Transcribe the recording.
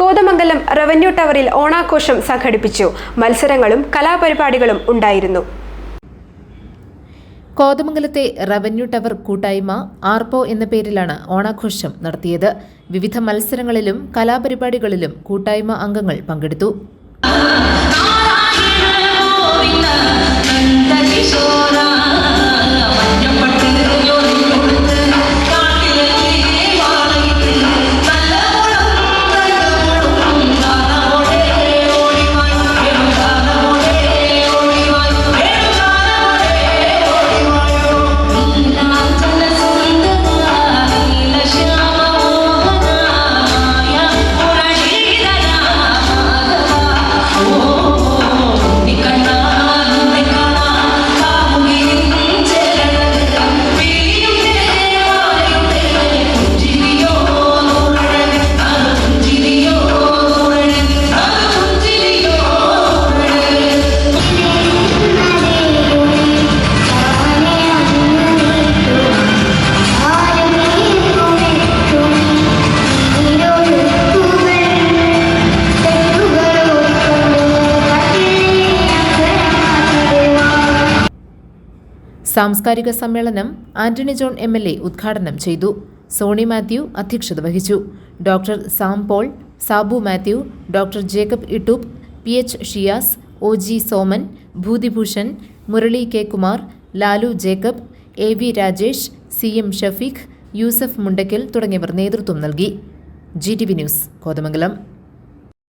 Kothamangalam revenue ടവറിൽ ഓണാഘോഷം സംഘടിപ്പിച്ചു. മത്സരങ്ങളും കലാപരിപാടികളും ഉണ്ടായിരുന്നു. കോതമംഗലത്തെ റവന്യൂ ടവർ കൂട്ടായ്മ ആർപോ എന്ന പേരിലാണ് ഓണാഘോഷം നടത്തിയത്. വിവിധ മത്സരങ്ങളിലും കലാപരിപാടികളിലും കൂട്ടായ്മ അംഗങ്ങൾ പങ്കെടുത്തു. Oh. സാംസ്കാരിക സമ്മേളനം Antony John M L A ഉദ്ഘാടനം ചെയ്തു. സോണി മാത്യു അധ്യക്ഷത വഹിച്ചു. Doctor Sam Paul Sabu Mathew doctor Jacob Ittoop P H Shiyas O G Soman Bhoothibhushan Murali K Kumar Lalu Jacob A V Rajesh C M Shafeeq Yusuf Mundakkal തുടങ്ങിയവർ നേതൃത്വം നൽകി. G T V news Kothamangalam.